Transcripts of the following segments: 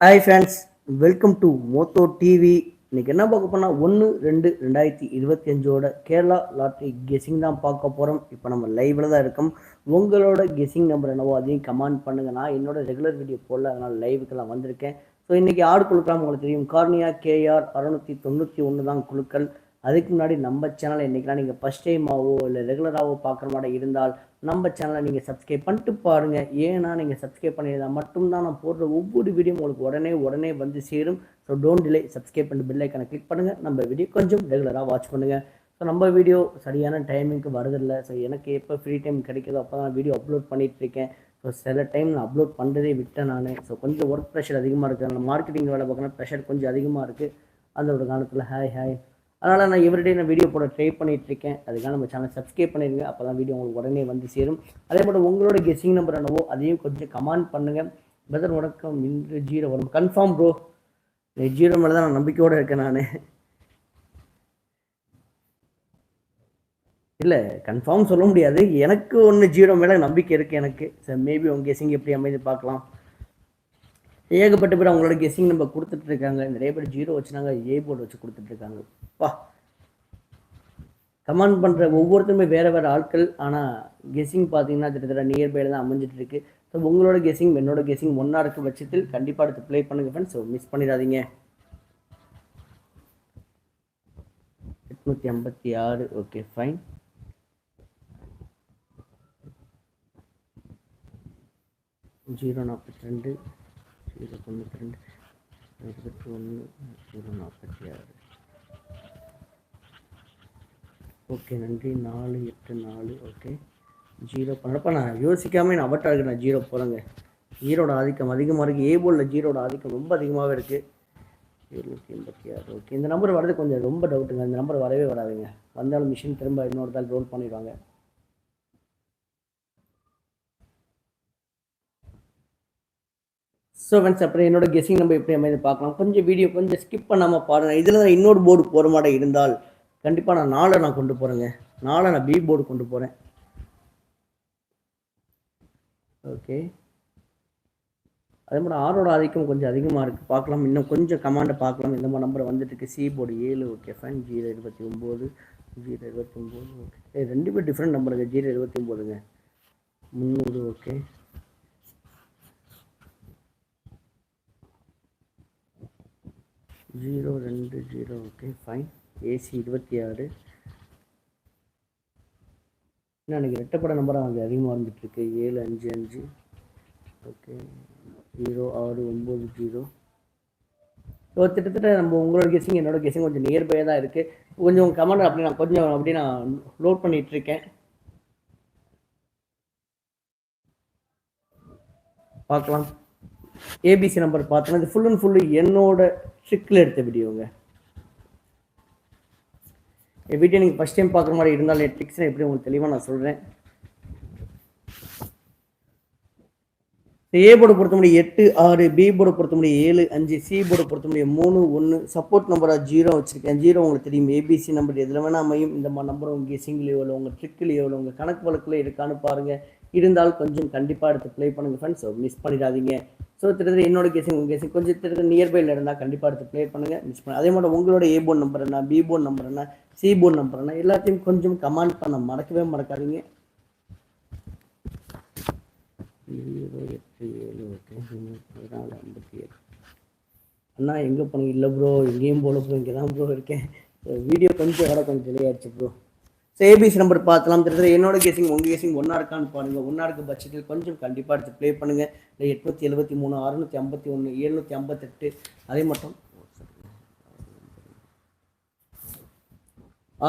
Hi friends welcome to மோத்தோ TV இன்னைக்கு என்ன பார்க்க போனால் ஒன்று ரெண்டு ரெண்டாயிரத்தி இருபத்தி அஞ்சோட கேரளா லாட்ரி கெஸிங் தான் பார்க்க போகிறோம் இப்போ நம்ம லைவில் தான் இருக்கோம். உங்களோட கெஸிங் நம்பர் என்னவோ அதையும் கமெண்ட் பண்ணுங்க. நான் என்னோட ரெகுலர் வீடியோ போடல அதனால் லைவுக்கெல்லாம் வந்திருக்கேன். ஸோ இன்றைக்கி ஆடு குழுக்கலாம் உங்களுக்கு தெரியும். கார்னியா கேஆர் அறுநூற்றி தொண்ணூற்றி ஒன்று தான் குழுக்கள் அதுக்கு முன்னாடி நம்ம சேனலை இன்றைக்கெலாம் நீங்கள் ஃபஸ்ட் டைமாவோ இல்லை ரெகுலராகவோ பார்க்குற மாதிரி இருந்தால் நம்ம சேனலை நீங்கள் சப்ஸ்கிரைப் பண்ணிட்டு பாருங்கள் ஏன்னா நீங்கள் சப்ஸ்கிரைப் பண்ணியிருந்தால் மட்டும்தான் நான் போடுற ஒவ்வொரு வீடியோ உங்களுக்கு உடனே உடனே வந்து சேரும். ஸோ டோன்ட் டிலே சப்ஸ்கிரைப் பண்ணி பெல் கிளிக் பண்ணுங்கள் நம்ம வீடியோ கொஞ்சம் ரெகுலராக வாட்ச் பண்ணுங்கள் ஸோ நம்ம வீடியோ சரியான டைமிங்க்கு வரதில்லை ஸோ எனக்கு எப்போ ஃப்ரீ டைம் கிடைக்கிதோ அப்போ தான் வீடியோ அப்லோட் பண்ணிகிட்டு இருக்கேன் ஸோ சில டைம் நான் அப்லோட் பண்ணுறதே விட்டேன் நான். ஸோ கொஞ்சம் ஒர்க் ப்ரெஷர் அதிகமாக இருக்குது அந்த மார்க்கெட்டிங் வேலை பார்க்கணும் ப்ரெஷர் கொஞ்சம் அதிகமாக இருக்குது அந்த ஒரு காலத்தில் ஹாய் ஹாய் அதனால் நான் எவ்ரிடே நான் வீடியோ போட ட்ரை பண்ணிகிட்டு இருக்கேன் அதுக்காக நம்ம சேனல் சப்ஸ்கிரைப் பண்ணிடுங்க அப்போ தான் வீடியோ உங்களுக்கு உடனே வந்து சேரும். அதே போல் உங்களோட கெஸ்ஸிங் நம்பர் என்னவோ அதையும் கொஞ்சம் கமெண்ட் பண்ணுங்கள் பிரதர் வணக்கம். இன்று ஜீரோ வரும். கன்ஃபார்ம் ப்ரோ ஜீரோ மேலே தான் நான் நம்பிக்கையோடு இருக்கேன் நான். இல்லை கன்ஃபார்ம் சொல்ல முடியாது. எனக்கு ஒன்று ஜீரோ மேலே நம்பிக்கை இருக்குது எனக்கு. சார் மேபி உங்கள் கெஸ்ஸிங் எப்படி அமைந்து பார்க்கலாம். ஏகப்பட்ட பேர் அவங்களோட கெஸ்ஸிங் நம்ம கொடுத்துட்ருக்காங்க நிறைய பேர் ஜீரோ வச்சுனாங்க ஏ போர்டு வச்சு கொடுத்துட்ருக்காங்க பா கமெண்ட் பண்ணுற ஒவ்வொருத்தருமே வேறு வேறு ஆட்கள். ஆனால் கெஸ்ஸிங் பார்த்தீங்கன்னா கிட்டத்தட்ட நியர்பையில் தான் அமைஞ்சிட்டு இருக்கு ஸோ உங்களோட கெஸ்ஸிங் என்னோட கெஸ்ஸிங் ஒன்றா இருக்க பட்சத்தில் கண்டிப்பாக எடுத்து ப்ளே பண்ணுங்க ஃப்ரெண்ட்ஸ் ஸோ மிஸ் பண்ணிடாதீங்க. எட்நூற்றி ஐம்பத்தி ஆறு. ஓகே ஃபைன் ஜீரோ நாற்பத்தி ரெண்டு. ஜீரோ தொண்ணூற்றி ரெண்டு இருபத்தி ஒன்று ஜீரோ நாற்பத்தி ஆறு. ஓகே நன்றி. நாலு எட்டு நாலு ஓகே. ஜீரோ பண்ணப்ப நான் யோசிக்காமல் நான் அவட்டாக நான் ஜீரோ போகிறேங்க ஜீரோட ஆதிக்கம் அதிகமாக இருக்குது ஏ போலில் ஜீரோட ஆதிக்கம் ரொம்ப அதிகமாகவே இருக்குது எழுநூற்றி எண்பத்தி ஆறு. ஓகே இந்த நம்பர் வரது கொஞ்சம் ரொம்ப டவுட்டுங்க இந்த நம்பர் வரவே வராதுங்க. வந்தாலும் மிஷின் திரும்ப இன்னொரு தாள் ரோல் பண்ணிடுவாங்க. ஸோ ஃப்ரெண்ட்ஸ் அப்புறம் என்னோட கெஸிங் நம்ம எப்படி அமைது பார்க்கலாம். கொஞ்சம் வீடியோ கொஞ்சம் ஸ்கிப் பண்ணாமல் பாருங்கள் இதில் தான் இன்னொரு போர்டு போகிற மாதிரி இருந்தால் கண்டிப்பாக நான் நாளை நான் கொண்டு போகிறேங்க நாளை நான் பி போர்டு கொண்டு போகிறேன் ஓகே அதே மாதிரி ஆரோட ஆதிக்கம் கொஞ்சம் அதிகமாக இருக்குது பார்க்கலாம். இன்னும் கொஞ்சம் கமாண்டை பார்க்கலாம். இந்த மாதிரி நம்பர் வந்துட்டுருக்கு சி போர்டு ஏழு. ஓகே ஃபேன் ஜீரோ இருபத்தி ஒம்பது. ஜீரோ இருபத்தி ஒம்பது. ஓகே ரெண்டு பேர் டிஃப்ரெண்ட் நம்பருங்க ஜீரோ இருபத்தி ஒம்போதுங்க. முந்நூறு. ஓகே ஜீரோ ரெண்டு ஜீரோ ஓகே ஃபைன் ஏசி இருபத்தி ஆறு. என்ன எனக்கு ரெட்டப்பட நம்பராக அங்கே அதிகமாக இருந்துகிட்ருக்கு ஏழு அஞ்சு அஞ்சு. ஓகே ஜீரோ ஆறு ஒம்பது ஜீரோ. ஸோ கிட்டத்தட்ட நம்ம உங்களோட கெஸிங் என்னோட கெஸிங் கொஞ்சம் நியர்பையாக தான் இருக்குது கொஞ்சம் கமெண்ட் அப்படி நான் கொஞ்சம் அப்படி நான் லோட் பண்ணிகிட்ருக்கேன் பார்க்கலாம். ஏபிசி நம்பர் பார்த்தோன்னா இது ஃபுல் அண்ட் ஃபுல்லு என்னோட ட்ரிக்கில் எடுத்த வீடியோங்க என் வீடியோ நீங்கள் ஃபஸ்ட் டைம் பார்க்குற மாதிரி இருந்தாலும் என் ட்ரிக்ஸ் எப்படி உங்களுக்கு தெளிவாக நான் சொல்கிறேன் ஏ போர்டு பொறுத்த முடியும் எட்டு ஆறு பி போர்டு பொறுத்த முடியும் ஏழு அஞ்சு சி போர்டு பொறுத்த முடியும் மூணு ஒன்று சப்போர்ட் நம்பராக ஜீரோ வச்சுருக்கேன். ஜீரோ உங்களுக்கு தெரியும். ஏபிசி நம்பர் எதில் வேணால் அமையும். இந்த மாதிரி நம்பர் உங்கள் சிங்கிள் எவ்வளோ உங்கள் ட்ரிக்கில் எவ்வளோ உங்கள் கணக்கு வழக்கில் இருக்கான்னு பாருங்கள் இருந்தால் கொஞ்சம் கண்டிப்பாக எடுத்து ப்ளே பண்ணுங்கள் ஃப்ரெண்ட்ஸ் மிஸ் பண்ணிடாதீங்க. ஸோ திட்டத்தட்ட என்னோட கேசிங் உங்கள் கேசிங் கொஞ்சம் திட்டத்தட்ட நியர்பையில் இருந்தால் கண்டிப்பாக எடுத்து ப்ளே பண்ணுங்கள் மிஸ் பண்ண அதே மாதிரி உங்களோட ஏ போன் நம்பர் என்ன பி போன் நம்பர் என்ன சி போன் நம்பர் என்ன எல்லாத்தையும் கொஞ்சம் கமெண்ட் பண்ண மறக்கவே மறக்காதீங்க. ஏழு ஓகே. பதினாலு ஐம்பத்தி ஏழு. அண்ணா எங்கே போனீங்க? இல்லை ப்ரோ எங்கேயும் போல ப்ரோ இங்கே தான் ப்ரோ இருக்கேன் வீடியோ கொஞ்சம் வேலை கொஞ்சம் டிலே ஆயிடுச்சு ப்ரோ ஸோ ஏபிசி நம்பர் பார்த்துலாம் தெரிஞ்சது என்னோட கேசிங் உங்கள் கேசிங் ஒன்றா இருக்கான்னு பாருங்கள் ஒன்றா இருக்க பட்சத்தில் கொஞ்சம் கண்டிப்பாக எடுத்து ப்ளே பண்ணுங்கள் இல்லை எட்நூற்றி எழுபத்தி மூணு அறுநூற்றி ஐம்பத்தி ஒன்று எழுநூற்றி ஐம்பத்தெட்டு. அதே மட்டும்.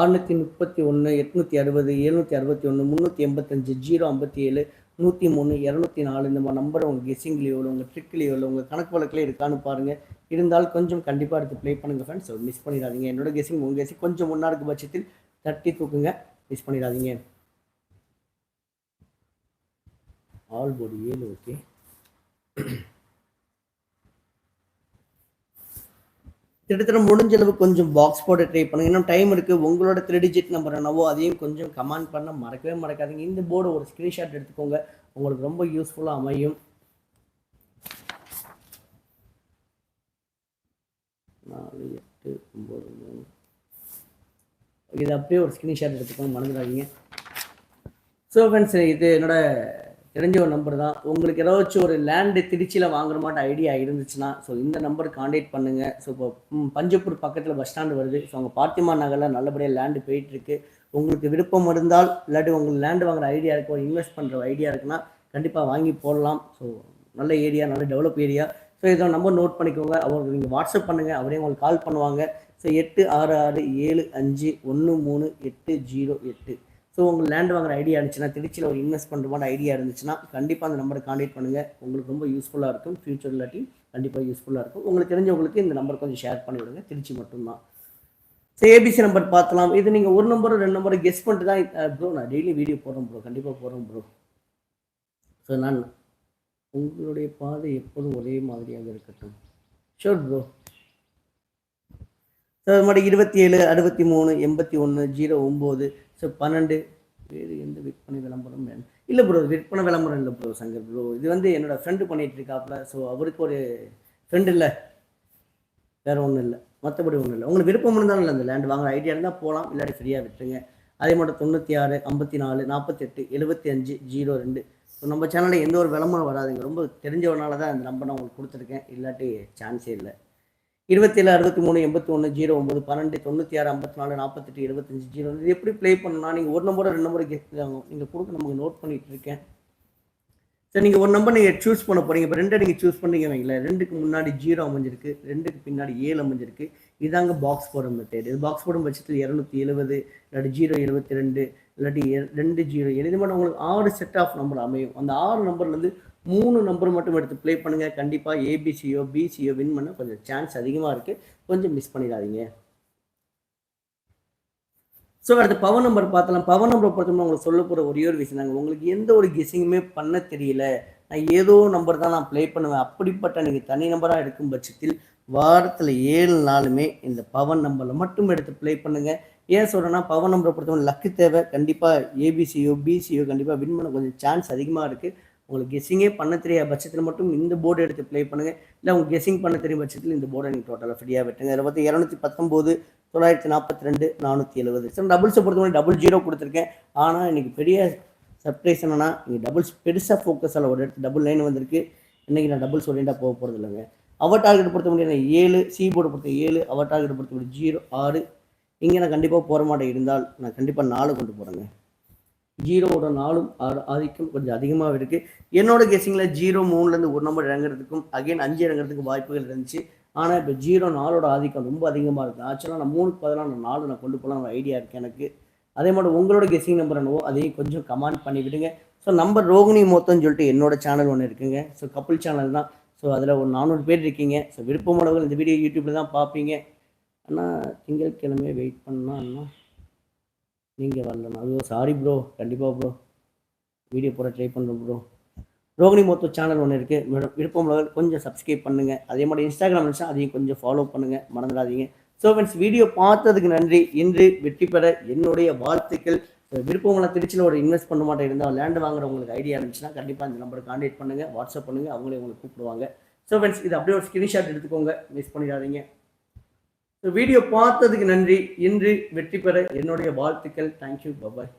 அறுநூற்றி முப்பத்தி ஒன்று எட்நூற்றி அறுபது எழுநூற்றி அறுபத்தி ஒன்று முந்நூற்றி எண்பத்தஞ்சு ஜீரோ ஐம்பத்தி ஏழு நூற்றி மூணு இரநூத்தி நாலு இந்த மாதிரி நம்பர் உங்கள் கெஸிங்லேயோ இல்லை உங்கள் ட்ரிக்லேயோ இல்லை உங்கள் கணக்கு வழக்கில் இருக்கான்னு பாருங்கள் இருந்தால் கொஞ்சம் கண்டிப்பாக எடுத்து ப்ளே பண்ணுங்கள் ஃப்ரெண்ட்ஸ் மிஸ் பண்ணிடாதீங்க. என்னோட கெஸிங் உங்கள் கெஸிங் கொஞ்சம் முன்னா இருக்க பட்சத்தில் தட்டி தூக்குங்க. மிஸ் பண்ணிடாதீங்க. ஆல் போர்டு ஏழு ஓகே கிட்டத்தட்ட முடிஞ்ச அளவு கொஞ்சம் பாக்ஸ் போட்டு ட்ரை பண்ணுங்க. இன்னும் டைம் இருக்கு. உங்களோட த்ரீ டிஜிட் நம்பர் என்னவோ அதையும் கொஞ்சம் கமெண்ட் பண்ண மறக்கவே மறக்காதீங்க. இந்த போர்டு ஒரு ஸ்க்ரீன்ஷாட் எடுத்துக்கோங்க. உங்களுக்கு ரொம்ப யூஸ்ஃபுல்லாக அமையும். நாலு எட்டு ஒம்பது மூணு. இது அப்படியே ஒரு ஸ்க்ரீன்ஷாட் எடுத்துக்கோங்க மறந்துடாதீங்க. ஸோ ஃப்ரெண்ட்ஸ் இது என்னோட தெரிஞ்ச ஒரு நம்பர் தான். உங்களுக்கு ஏதாச்சும் ஒரு லேண்டு திருச்சியில் வாங்குற மாட்ட ஐடியா இருந்துச்சுன்னா ஸோ இந்த நம்பருக்கு காண்டாக்ட் பண்ணுங்கள் ஸோ இப்போ பஞ்சப்பூர் பக்கத்தில் பஸ் ஸ்டாண்டு வருது. ஸோ அங்கே பார்த்திமா நகரில் நல்லபடியாக லேண்டு போயிட்டுருக்கு உங்களுக்கு விருப்பம் இருந்தால் இல்லாட்டி உங்களுக்கு லேண்டு வாங்குற ஐடியா இருக்கோ ஒரு இன்வெஸ்ட் பண்ணுற ஐடியா இருக்குன்னா கண்டிப்பாக வாங்கி போடலாம். ஸோ நல்ல ஏரியா நல்ல டெவலப் ஏரியா ஸோ இதை நம்பர் நோட் பண்ணிக்கோங்க. அவங்களுக்கு நீங்கள் வாட்ஸ்அப் பண்ணுங்கள் அவரே உங்களுக்கு கால் பண்ணுவாங்க. ஸோ எட்டு ஆறு ஆறு ஏழு அஞ்சு ஒன்று மூணு எட்டு ஜீரோ எட்டு. ஸோ உங்களுக்கு லேண்ட் வாங்குற ஐடியா இருந்துச்சுன்னா திருச்சியில் ஒரு இன்வெஸ்ட் பண்ணுற மாதிரி ஐடியா இருந்துச்சுன்னா கண்டிப்பாக அந்த நம்பரை காண்டாக்ட் பண்ணுங்கள் உங்களுக்கு ரொம்ப யூஸ்ஃபுல்லாக இருக்கும். ஃபியூச்சர் இல்லாட்டி கண்டிப்பாக யூஸ்ஃபுல்லாக இருக்கும். உங்களுக்கு தெரிஞ்சவங்களுக்கு இந்த நம்பர் கொஞ்சம் ஷேர் பண்ணி விடுங்க. திருச்சி மட்டும்தான். ஸோ ஏபிசி நம்பர் பார்க்கலாம் இது நீங்கள் ஒரு நம்பர் ரெண்டு நம்பரை கெஸ் பண்ணிட்டு தான் ப்ரோ நான் டெய்லி வீடியோ போடுறேன் ப்ரோ கண்டிப்பாக போடுறேன் ப்ரோ ஸோ நான் உங்களுடைய பாதை எப்போதும் ஒரே மாதிரியாக இருக்கட்டும். ஷோர் ப்ரோ ஸோ அது மாதிரி இருபத்தி ஏழு அறுபத்தி மூணு எண்பத்தி ஒன்று ஜீரோ ஒம்பது. ஸோ பன்னெண்டு. வேறு எந்த விற்பனை விளம்பரம் வேணும்? இல்லை ப்ரோ விற்பனை விளம்பரம் இல்லை ப்ரோ சங்கர் ப்ரோ இது வந்து என்னோட ஃப்ரெண்டு பண்ணிகிட்டு இருக்காப்புல. ஸோ அவருக்கு ஒரு ஃப்ரெண்டு இல்லை. வேறு ஒன்றும் இல்லை. மற்றபடி ஒன்றும் இல்லை. உங்களுக்கு விருப்பம் இருந்தாலும் இல்லை அந்த லேண்ட் வாங்குற ஐடியா இருந்தால் போகலாம். இல்லாட்டி ஃப்ரீயாக விட்டுருங்க. அதே மாதிரி தொண்ணூற்றி ஆறு ஐம்பத்தி நாலு நாற்பத்தெட்டு எழுபத்தி அஞ்சு ஜீரோ ரெண்டு. ஸோ நம்ம சேனலில் எந்த ஒரு விளம்பரம் வராதுங்க. ரொம்ப தெரிஞ்சவனால தான் இந்த நம்பர் நான் உங்களுக்கு கொடுத்துருக்கேன். இல்லாட்டி சான்ஸே இல்லை. இருபத்தேழு அறுபத்தி மூணு எண்பத்தி ஒன்று ஜீரோ ஒம்பது பன்னெண்டு தொண்ணூற்றி ஆறு ஐம்பத்தி நாலு நாற்பத்தெட்டு எழுபத்தஞ்சு ஜீரோ. இது எப்படி ப்ளே பண்ணலாம் நீங்கள் ஒரு நம்பரோ ரெண்டு நம்பரை கேட்குறாங்க நீங்கள் கொடுக்க நமக்கு நோட் பண்ணிகிட்டு இருக்கேன். சரி நீங்கள் ஒரு நம்பர் நீங்கள் சூஸ் பண்ண போறீங்க. இப்போ ரெண்டை நீங்கள் சூஸ் பண்ணீங்க வைங்களேன். ரெண்டுக்கு முன்னாடி ஜீரோ அமைஞ்சிருக்கு. ரெண்டுக்கு பின்னாடி ஏழு அமைஞ்சிருக்கு. இதாங்க பாக்ஸ் போடும் மெத்தேட் இது பாக்ஸ் போடும் பட்சத்தில் இரநூத்தி எழுபது இல்லாட்டி ஜீரோ எழுபத்தி ரெண்டு இல்லாட்டி ரெண்டு ஜீரோ. எழுதி மாதிரி உங்களுக்கு ஆறு செட் ஆஃப் நம்பர் அமையும். அந்த ஆறு நம்பர்லேருந்து மூணு நம்பர் மட்டும் எடுத்து ப்ளே பண்ணுங்க. கண்டிப்பாக ஏபிசியோ பிசியோ வின் பண்ண கொஞ்சம் சான்ஸ் அதிகமாக இருக்குது கொஞ்சம் மிஸ் பண்ணிடாதீங்க. ஸோ அடுத்து பவர் நம்பர் பார்த்தலாம். பவர் நம்பர் பொறுத்தவரை உங்களுக்கு சொல்ல போகிற ஒரே ஒரு விஷயம் நாங்கள் உங்களுக்கு எந்த ஒரு கெஸிங்குமே பண்ண தெரியல. நான் ஏதோ நம்பர் தான் நான் ப்ளே பண்ணுவேன். அப்படிப்பட்ட நீங்கள் தனி நம்பராக எடுக்கும் பட்சத்தில் வாரத்தில் ஏழு நாளுமே இந்த பவர் நம்பரில் மட்டும் எடுத்து ப்ளே பண்ணுங்கள் ஏன் சொல்கிறேன்னா பவர் நம்பரை பொறுத்தவரை லக்கு தேவை. கண்டிப்பாக ஏபிசியோ பிசியோ கண்டிப்பாக வின் பண்ண கொஞ்சம் சான்ஸ் அதிகமாக இருக்குது உங்களுக்கு கெஸ்ஸிங்கே பண்ண தெரியாத பட்சத்தில் மட்டும் இந்த போர்டு எடுத்து ப்ளே பண்ணுங்கள் இல்லை உங்களுக்கு கெஸ்ஸிங் பண்ண தெரியும் பட்சத்தில் இந்த போர்டை நீங்கள் டோட்டலாக ஃப்ரீயாக வெட்டுங்க இதில் பார்த்து இரநூத்தி பத்தொம்போது தொள்ளாயிரத்தி நாற்பத்தி ரெண்டு நானூற்றி எழுபது சார் டபுள்ஸை பொறுத்தவரை டபுள் ஜீரோ கொடுத்துருக்கேன். ஆனால் இன்றைக்கி பெரிய சர்ப்ரைஸ் என்னன்னா நீங்கள் டபுள்ஸ் பெருசாக ஃபோக்கஸ் ஆகல ஒரு இடத்து டபுள் லைன் வந்திருக்கு. இன்றைக்கி நான் டபுள்ஸ் ஓரியண்டாக போக போகிறது இல்லைங்க. அவர் டார்கெட் பொறுத்த முடியும் ஏழு சி போர்டு பொறுத்த ஏழு அவர் டார்கெட் பொறுத்த முடியும் ஜீரோ ஆறு. இங்கே நான் கண்டிப்பாக போகிற மாட்டேன் இருந்தால் நான் கண்டிப்பாக நாலு கொண்டு போகிறேங்க ஜீரோவோட நாலும் ஆதிக்கம் கொஞ்சம் அதிகமாக இருக்குது என்னோட கெஸிங்கில் ஜீரோ மூணுலேருந்து ஒரு நம்பர் இறங்குறதுக்கும் அகைன் அஞ்சு இறங்குறதுக்கு வாய்ப்புகள் இருந்துச்சு ஆனால் இப்போ ஜீரோ நாலோட ஆதிக்கம் ரொம்ப அதிகமாக இருக்குது ஆக்சுவலாக நான் மூணுக்கு பதிலாக நான் நாலு நான் கொண்டு போகலாம் ஐடியா இருக்குது எனக்கு அதே மாதிரி உங்களோட கெஸிங் நம்பர் என்னவோ அதையும் கொஞ்சம் கமெண்ட் பண்ணி விடுங்க ஸோ நம்பர் ரோகிணி மொத்தம்னு சொல்லிட்டு என்னோட சேனல் ஒன்று இருக்குங்க ஸோ கப்புள் சேனல் தான் ஸோ அதில் ஒரு நானூறு பேர் இருக்கீங்க ஸோ விருப்பமானவர்கள் இந்த வீடியோ யூடியூப்பில் தான் பார்ப்பீங்க ஆனால் திங்கட்கிழமையே வெயிட் பண்ணா அண்ணா நீங்கள் வரலண்ணா ஐயோ சாரி ப்ரோ கண்டிப்பாக ப்ரோ வீடியோ போட ட்ரை பண்ணுறோம் ப்ரோ ரோகிணி மொத்த சேனல் ஒன்று இருக்குது விருப்பம் உள்ளவர்கள் கொஞ்சம் சப்ஸ்கிரைப் பண்ணுங்கள் அதே மாதிரி இன்ஸ்டாகிராம் இருந்துச்சா அதையும் கொஞ்சம் ஃபாலோ பண்ணுங்கள் மறந்துடாதீங்க. ஸோ ஃப்ரெண்ட்ஸ் வீடியோ பார்த்ததுக்கு நன்றி. இன்று வெற்றி பெற என்னுடைய வாழ்த்துக்கள். விருப்பங்கள விருப்பங்களை திருச்சியில் ஒரு இன்வெஸ்ட் பண்ண மாட்டேன். இருந்தால் லேண்ட் வாங்குறவங்களுக்கு ஐடியா இருந்துச்சுன்னா கண்டிப்பாக இந்த நம்பருக்கு கான்டாக்ட் பண்ணுங்கள் வாட்ஸ்அப் பண்ணுங்கள் அவங்களே உங்களுக்கு கூப்பிடுவாங்க. ஸோ ஃப்ரெண்ட்ஸ் இது அப்படியே ஒரு ஸ்க்ரீன்ஷாட் எடுத்துக்கோங்க. மிஸ் பண்ணிடாதீங்க. வீடியோ பார்த்ததுக்கு நன்றி. இன்று வெற்றி பெற என்னுடைய வாழ்த்துக்கள். Thank you bye bye